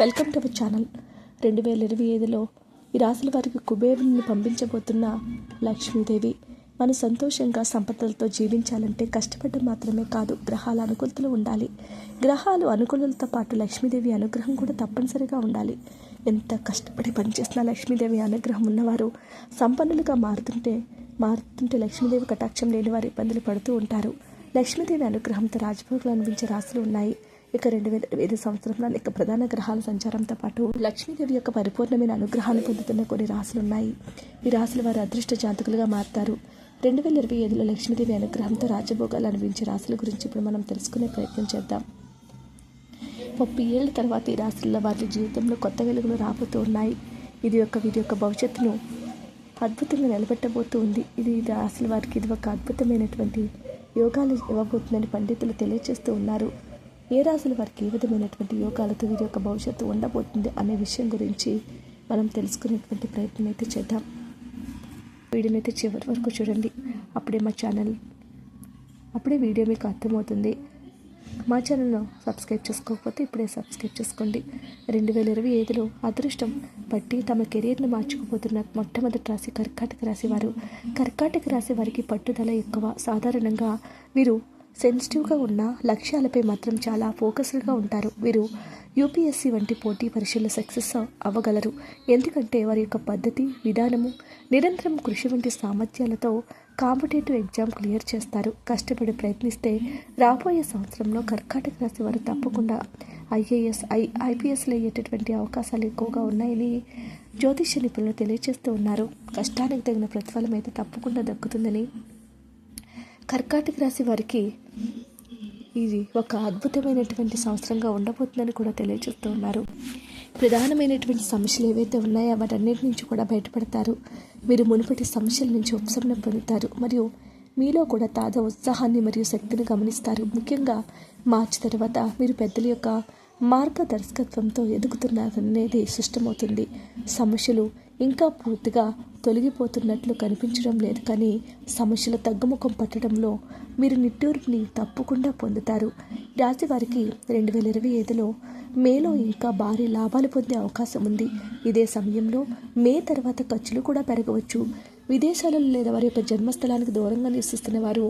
Welcome to our channel. రెండు వేల ఇరవై ఐదులో ఈ రాశుల వారికి కుబేరుని పంపించబోతున్న లక్ష్మీదేవి మనం సంతోషంగా సంపదలతో జీవించాలంటే కష్టపడడం మాత్రమే కాదు గ్రహాల అనుకూలతలు ఉండాలి. గ్రహాలు అనుకూలతతో పాటు లక్ష్మీదేవి అనుగ్రహం కూడా తప్పనిసరిగా ఉండాలి. ఎంత కష్టపడి పనిచేసిన లక్ష్మీదేవి అనుగ్రహం ఉన్నవారు సంపన్నులుగా మారుతుంటే మారుతుంటే లక్ష్మీదేవి కటాక్షం లేని వారు ఇబ్బందులు పడుతూ ఉంటారు. లక్ష్మీదేవి అనుగ్రహంతో రాజభోగులు అనిపించే రాశులు ఉన్నాయి. ఇక రెండు వేల ఇరవై ఐదు సంవత్సరంలో అనేక ప్రధాన గ్రహాల సంచారంతో పాటు లక్ష్మీదేవి యొక్క పరిపూర్ణమైన అనుగ్రహాన్ని పొందుతున్న కొన్ని రాశులు ఉన్నాయి ఈ రాశుల వారు అదృష్ట జాతకులుగా మారుతారు. రెండు వేల ఇరవై ఐదులో లక్ష్మీదేవి అనుగ్రహంతో రాజభోగాలు అనిపించే రాశుల గురించి ఇప్పుడు మనం తెలుసుకునే ప్రయత్నం చేద్దాం. ముప్పై ఏళ్ళ తర్వాత ఈ రాశుల్లో వారి జీవితంలో కొత్త వెలుగులు రాబోతూ ఉన్నాయి. ఇది యొక్క వీరి యొక్క భవిష్యత్తును అద్భుతంగా నిలబెట్టబోతూ ఉంది. ఇది ఈ రాశుల వారికి ఇది ఒక అద్భుతమైనటువంటి యోగాలు ఇవ్వబోతుందని పండితులు తెలియజేస్తూ ఉన్నారు. ఏ రాశుల వారికి ఏ విధమైనటువంటి యోగాలతో వీరి యొక్క భవిష్యత్తు ఉండబోతుంది అనే విషయం గురించి మనం తెలుసుకునేటువంటి ప్రయత్నం అయితే చేద్దాం. వీడియోనైతే అయితే చివరి వరకు చూడండి. అప్పుడే మా ఛానల్ అప్పుడే వీడియో మీకు అర్థమవుతుంది. మా ఛానల్ను సబ్స్క్రైబ్ చేసుకోకపోతే ఇప్పుడే సబ్స్క్రైబ్ చేసుకోండి. రెండు వేల ఇరవై ఐదులో అదృష్టం పట్టి తమ కెరీర్ను మార్చుకుపోతున్న మొట్టమొదటి రాశి కర్కాటక రాశి వారు. కర్కాటక రాశి వారికి పట్టుదల ఎక్కువ. సాధారణంగా వీరు సెన్సిటివ్గా ఉన్న లక్ష్యాలపై మాత్రం చాలా ఫోకస్డ్గా ఉంటారు. వీరు యూపీఎస్సీ వంటి పోటీ పరీక్షల్లో సక్సెస్ అవ్వగలరు. ఎందుకంటే వారి యొక్క పద్ధతి విధానము నిరంతరం కృషి వంటి సామర్థ్యాలతో కాంపిటేటివ్ ఎగ్జామ్ క్లియర్ చేస్తారు. కష్టపడి ప్రయత్నిస్తే రాబోయే సంవత్సరంలో కర్కాటక రాశి వారు తప్పకుండా ఐఏఎస్ ఐ ఐపీఎస్లు అయ్యేటటువంటి అవకాశాలు ఎక్కువగా ఉన్నాయని జ్యోతిష్య నిపుణులు తెలియజేస్తూ ఉన్నారు. కష్టానికి తగిన ప్రతిఫలం అయితే తప్పకుండా దక్కుతుందని కర్కాటక రాశి వారికి ఇది ఒక అద్భుతమైనటువంటి సంవత్సరంగా ఉండబోతుందని కూడా తెలియజేస్తూ ఉన్నారు. ప్రధానమైనటువంటి సమస్యలు ఏవైతే ఉన్నాయో వాటన్నిటి నుంచి కూడా బయటపడతారు. మీరు మునుపటి సమస్యల నుంచి ఉపశమనం పొందుతారు. మరియు మీలో కూడా తాజా ఉత్సాహాన్ని మరియు శక్తిని గమనిస్తారు. ముఖ్యంగా మార్చి తర్వాత మీరు పెద్దల యొక్క మార్గదర్శకత్వంతో ఎదుగుతున్నారనేది స్పష్టమవుతుంది సమస్యలు ఇంకా పూర్తిగా తొలగిపోతున్నట్లు కనిపించడం లేదు. కానీ సమస్యల తగ్గుముఖం పట్టడంలో మీరు నిట్టూర్పుని తప్పకుండా పొందుతారు. రాశివారికి రెండు వేల ఇరవై ఐదులో మేలో ఇంకా భారీ లాభాలు పొందే అవకాశం ఉంది. ఇదే సమయంలో మే తర్వాత ఖర్చులు కూడా పెరగవచ్చు. విదేశాలలో లేదా వారి యొక్క జన్మస్థలానికి దూరంగా నివసిస్తున్న వారు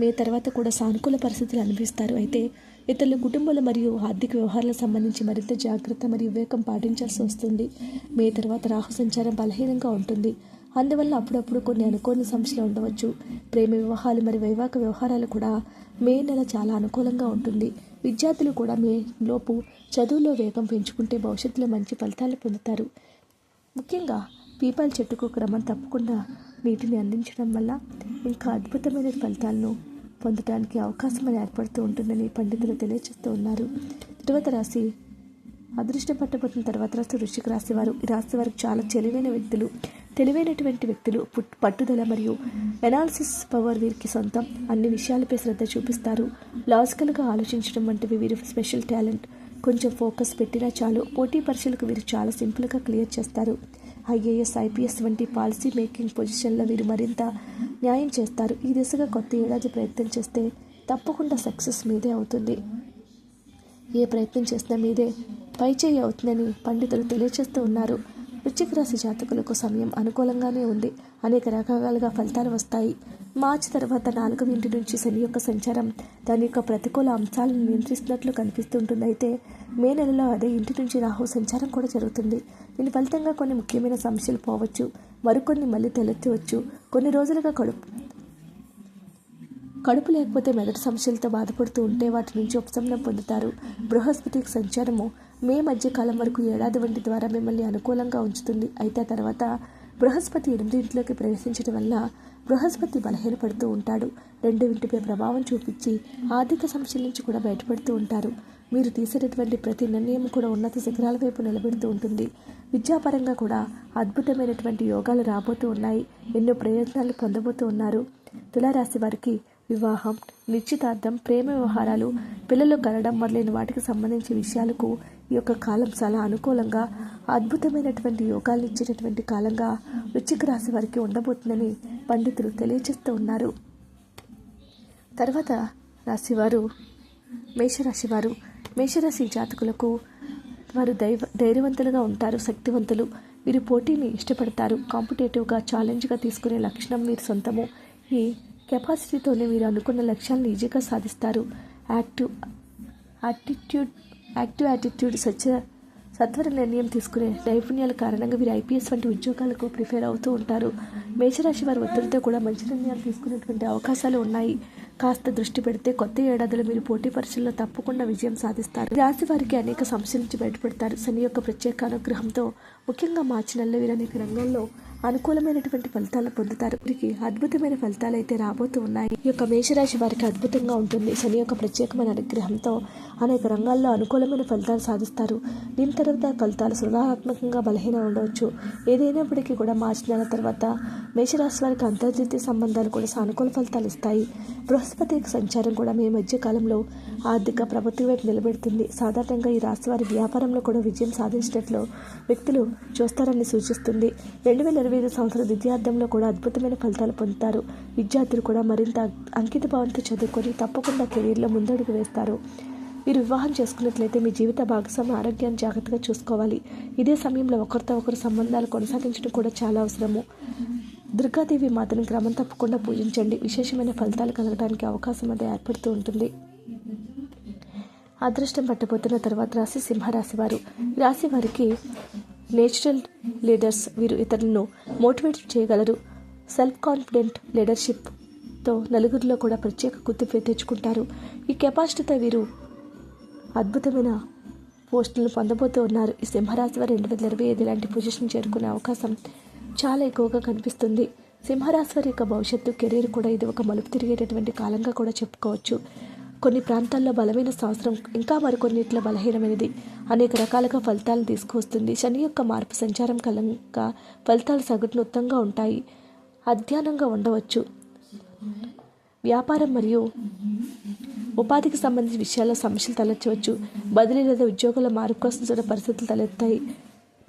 మే తర్వాత కూడా సానుకూల పరిస్థితులు అనిపిస్తారు అయితే ఇతరుల కుటుంబాలు మరియు ఆర్థిక వ్యవహారాలకు సంబంధించి మరింత జాగ్రత్త మరియు వివేకం పాటించాల్సి వస్తుంది. మే తర్వాత రాహు సంచారం బలహీనంగా ఉంటుంది. అందువల్ల అప్పుడప్పుడు కొన్ని అనుకోని సమస్యలు ఉండవచ్చు. ప్రేమ వివాహాలు మరియు వైవాహిక వ్యవహారాలు కూడా మే నెల చాలా అనుకూలంగా ఉంటుంది. విద్యార్థులు కూడా మే లోపు చదువులో వేగం పెంచుకుంటే భవిష్యత్తులో మంచి ఫలితాలు పొందుతారు. ముఖ్యంగా పీపాల చెట్టుకు క్రమం తప్పకుండా నీటిని అందించడం వల్ల ఇంకా అద్భుతమైన ఫలితాలను పొందడానికి అవకాశం అని ఏర్పడుతూ ఉంటుందని పండితులు తెలియజేస్తూ ఉన్నారు. తర్వాత రాశి అదృష్టం పట్టబోతున్న తర్వాత రాశి వృశ్చిక రాశి వారు. ఈ రాశి వారు చాలా తెలివైన వ్యక్తులు తెలివైనటువంటి వ్యక్తులు పుట్- పట్టుదల మరియు ఎనాలిసిస్ పవర్ వీరికి సొంతం. అన్ని విషయాలపై శ్రద్ధ చూపిస్తారు. లాజికల్గా ఆలోచించడం వంటివి వీరి స్పెషల్ టాలెంట్ కొంచెం ఫోకస్ పెట్టినా చాలు. పోటీ పరీక్షలకు వీరు చాలా సింపుల్గా క్లియర్ చేస్తారు. ఐఏఎస్ ఐపీఎస్ వంటి పాలసీ మేకింగ్ పొజిషన్లో వీరు మరింత న్యాయం చేస్తారు. ఈ దిశగా కొత్త ఏడాది ప్రయత్నం చేస్తే తప్పకుండా సక్సెస్ మీదే అవుతుంది. ఏ ప్రయత్నం చేసినా మీదే పైచేయి అవుతుందని పండితులు తెలియజేస్తూ ఉన్నారు. వృశ్చిక రాశి జాతకులకు సమయం అనుకూలంగానే ఉంది. అనేక రకాలుగా ఫలితాలు వస్తాయి. మార్చి తర్వాత నాలుగవ ఇంటి నుంచి శని యొక్క సంచారం దాని యొక్క ప్రతికూల అంశాలను నియంత్రిస్తున్నట్లు కనిపిస్తుంటుంది అయితే మే నెలలో అదే ఇంటి నుంచి రాహు సంచారం కూడా జరుగుతుంది. దీని ఫలితంగా కొన్ని ముఖ్యమైన సమస్యలు పోవచ్చు మరికొన్ని మళ్ళీ తలెత్తవచ్చు. కొన్ని రోజులుగా కడుపు కడుపు లేకపోతే మెదడు సమస్యలతో బాధపడుతూ ఉంటే వాటి నుంచి ఉపశమనం పొందుతారు. బృహస్పతి సంచారము మే మధ్యకాలం వరకు ఏడాది వంటి ద్వారా మిమ్మల్ని అనుకూలంగా ఉంచుతుంది. అయితే ఆ తర్వాత బృహస్పతి ఎనిమిదింటిలోకి ప్రవేశించడం వల్ల బృహస్పతి బలహీనపడుతూ ఉంటాడు. రెండు ఇంటిపై ప్రభావం చూపించి ఆర్థిక సమస్యల నుంచి కూడా బయటపడుతూ ఉంటారు. మీరు తీసేటటువంటి ప్రతి నిర్ణయం కూడా ఉన్నత శిఖరాల వైపు నిలబెడుతూ ఉంటుంది. విద్యాపరంగా కూడా అద్భుతమైనటువంటి యోగాలు రాబోతూ ఉన్నాయి. ఎన్నో ప్రయోజనాలు పొందబోతూ ఉన్నారు. తులారాశి వారికి వివాహం నిశ్చితార్థం ప్రేమ వ్యవహారాలు పిల్లలు కనడం మొదలైన వాటికి సంబంధించిన విషయాలకు ఈ యొక్క కాలం చాలా అనుకూలంగా అద్భుతమైనటువంటి యోగాలు ఇచ్చేటటువంటి కాలంగా వృశ్చిక రాశి వారికి ఉండబోతుందని పండితులు తెలియజేస్తూ ఉన్నారు. తర్వాత రాశివారు మేషరాశివారు మేషరాశి జాతకులకు వారు దైవ ధైర్యవంతులుగా ఉంటారు శక్తివంతులు. వీరు పోటీని ఇష్టపడతారు. కాంపిటేటివ్గా ఛాలెంజ్గా తీసుకునే లక్షణం వీరి సొంతము. ఈ కెపాసిటీతోనే మీరు అనుకున్న లక్ష్యాలను ఈజీగా సాధిస్తారు. యాక్టివ్ యాటిట్యూడ్ యాక్టివ్ యాటిట్యూడ్ సత్య సత్వర నిర్ణయం తీసుకునే నైపుణ్యాల కారణంగా వీరు ఐపీఎస్ వంటి ఉద్యోగాలకు ప్రిఫేర్ అవుతూ ఉంటారు. మేషరాశి వారి ఒత్తిడితో కూడా మంచి నిర్ణయాలు తీసుకునేటువంటి అవకాశాలు ఉన్నాయి. కాస్త దృష్టి పెడితే కొత్త ఏడాదిలో మీరు పోటీ పరీక్షల్లో తప్పకుండా విజయం సాధిస్తారు. రాశి వారికి అనేక సమస్యల నుంచి బయటపడతారు. శని యొక్క ప్రత్యేక అనుగ్రహంతో ముఖ్యంగా మార్చి నెలలో వీరు అనేక రంగాల్లో అనుకూలమైనటువంటి ఫలితాలు పొందుతారు. వీరికి అద్భుతమైన ఫలితాలు అయితే రాబోతూ ఉన్నాయి. ఈ యొక్క మేషరాశి వారికి అద్భుతంగా ఉంటుంది. శని యొక్క ప్రత్యేకమైన అనుగ్రహంతో అనేక రంగాల్లో అనుకూలమైన ఫలితాలు సాధిస్తారు. దీని తర్వాత ఫలితాలు సృజనాత్మకంగా బలహీన ఉండవచ్చు. ఏదైనప్పటికీ కూడా మార్చి నెల తర్వాత మేషరాశి వారికి అంతర్జాతీయ సంబంధాలు కూడా సానుకూల ఫలితాలు ఇస్తాయి. బృహస్పతి సంచారం కూడా మీ మధ్య కాలంలో ఆర్థిక ప్రభుత్వ వైపు నిలబెడుతుంది. సాధారణంగా ఈ రాశి వారి వ్యాపారంలో కూడా విజయం సాధించినట్లు వ్యక్తులు చూస్తారని సూచిస్తుంది. రెండు వేల ఇరవై ఐదు సంవత్సరం విద్యార్థంలో కూడా అద్భుతమైన ఫలితాలు పొందుతారు. విద్యార్థులు కూడా మరింత అంకిత భావంతో చదువుకొని తప్పకుండా కెరీర్లో ముందడుగు వేస్తారు. మీరు వివాహం చేసుకున్నట్లయితే మీ జీవిత భాగస్వామి ఆరోగ్యాన్ని జాగ్రత్తగా చూసుకోవాలి. ఇదే సమయంలో ఒకరితో ఒకరు సంబంధాలు కొనసాగించడం కూడా చాలా అవసరము. దుర్గాదేవి మాతను క్రమం తప్పకుండా పూజించండి. విశేషమైన ఫలితాలు కలగడానికి అవకాశం అది ఏర్పడుతూ ఉంటుంది. అదృష్టం పట్టబోతున్న తర్వాత రాశి సింహరాశి వారు. రాశి వారికి నేచురల్ లీడర్స్ వీరు ఇతరులను మోటివేట్ చేయగలరు. సెల్ఫ్ కాన్ఫిడెంట్ లీడర్షిప్తో నలుగురిలో కూడా ప్రత్యేక గుర్తింపు తెచ్చుకుంటారు. ఈ కెపాసిటీతో వీరు అద్భుతమైన పోస్టులను పొందబోతూ ఉన్నారు. ఈ సింహరాశి వారు రెండు వేల ఇరవై ఐదు ఇలాంటి పొజిషన్ చేరుకునే అవకాశం చాలా ఎక్కువగా కనిపిస్తుంది. సింహరాశి వారి యొక్క భవిష్యత్తు కెరీర్ కూడా ఇది ఒక మలుపు తిరిగేటటువంటి కాలంగా కూడా చెప్పుకోవచ్చు. కొన్ని ప్రాంతాల్లో బలమైన సంవత్సరం ఇంకా మరికొన్నిట్లో బలహీనమైనది. అనేక రకాలుగా ఫలితాలను తీసుకువస్తుంది. శని యొక్క మార్పు సంచారం కలంగా ఫలితాలు సగటున ఉత్తంగా ఉంటాయి. అధ్యయనంగా ఉండవచ్చు. వ్యాపారం మరియు ఉపాధికి సంబంధించిన విషయాల్లో సమస్యలు తలెత్తవచ్చు. బదిలీ లేదా ఉద్యోగుల మార్పు కోసం చూడ పరిస్థితులు తలెత్తాయి.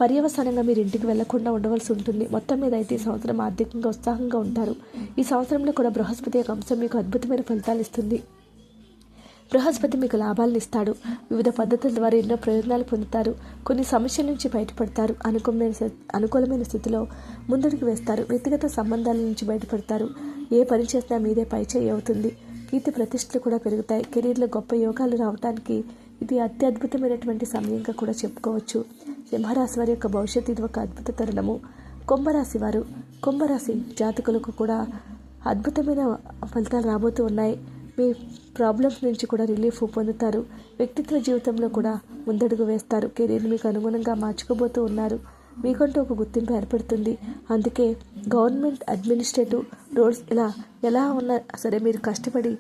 పర్యవసానంగా మీరు ఇంటికి వెళ్ళకుండా ఉండవలసి ఉంటుంది. మొత్తం మీద అయితే ఈ సంవత్సరం ఆర్థికంగా ఉత్సాహంగా ఉంటారు. ఈ సంవత్సరంలో కూడా బృహస్పతి యొక్క అంశం మీకు అద్భుతమైన ఫలితాలు ఇస్తుంది. బృహస్పతి మీకు లాభాలను ఇస్తాడు. వివిధ పద్ధతుల ద్వారా ఎన్నో ప్రయోజనాలు పొందుతారు. కొన్ని సమస్యల నుంచి బయటపడతారు. అనుకూలమైన అనుకూలమైన స్థితిలో ముందడుగు వేస్తారు. వ్యక్తిగత సంబంధాల నుంచి బయటపడతారు. ఏ పని చేసినా మీదే పై అవుతుంది. కీర్తి ప్రతిష్టలు కూడా పెరుగుతాయి. కెరీర్లో గొప్ప యోగాలు రావడానికి ఇది అత్యద్భుతమైనటువంటి సమయంగా కూడా చెప్పుకోవచ్చు. సింహరాశి వారి యొక్క భవిష్యత్తు ఇది ఒక అద్భుత తరుణము. కుంభరాశి వారు కుంభరాశి జాతకులకు కూడా అద్భుతమైన ఫలితాలు రాబోతూ ఉన్నాయి. మీ ప్రాబ్లమ్స్ నుంచి కూడా రిలీఫ్ పొందుతారు. వ్యక్తిత్వ జీవితంలో కూడా ముందడుగు వేస్తారు. కెరీర్ మీకు అనుగుణంగా మార్చుకోబోతూ ఉన్నారు. మీకంటూ ఒక గుర్తింపు ఏర్పడుతుంది. అందుకే గవర్నమెంట్ అడ్మినిస్ట్రేటివ్ రోల్స్ ఇలా ఎలా ఉన్నా సరే మీరు కష్టపడి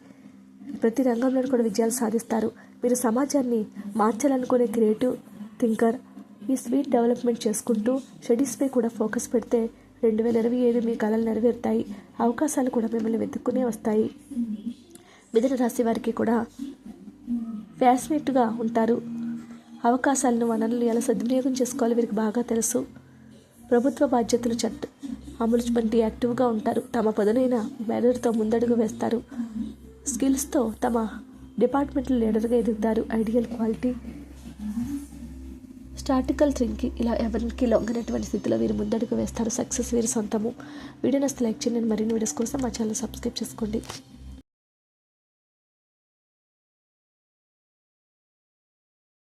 ప్రతి రంగంలో కూడా విజయాలు సాధిస్తారు. మీరు సమాజాన్ని మార్చాలనుకునే క్రియేటివ్ థింకర్ ఈ స్వీట్ డెవలప్మెంట్ చేసుకుంటూ స్టడీస్పై కూడా ఫోకస్ పెడితే రెండు వేల ఇరవై ఏడు మీ కళలు నెరవేరుతాయి. అవకాశాలు కూడా మిమ్మల్ని వెతుక్కునే వస్తాయి. మిథున రాశి వారికి కూడా ఫ్యాసినేట్గా ఉంటారు. అవకాశాలను వనరులు ఎలా సద్వినియోగం చేసుకోవాలో వీరికి బాగా తెలుసు. ప్రభుత్వ బాధ్యతలు చట్ట అమలు వంటి యాక్టివ్గా ఉంటారు. తమ పదునైన మేనర్తో ముందడుగు వేస్తారు. స్కిల్స్తో తమ డిపార్ట్మెంట్ లీడర్గా ఎదుగుతారు. ఐడియల్ క్వాలిటీ స్టాటికల్ థింకింగ్ ఇలా ఎవరికి లొంగనటువంటి స్థితిలో వీరు ముందడుగు వేస్తారు. సక్సెస్ వీరి సొంతము. వీడియో నస్తే లైక్ చేయండి. మరిన్ని వీడియోస్ కోసం మా ఛానల్ సబ్స్క్రైబ్ చేసుకోండి.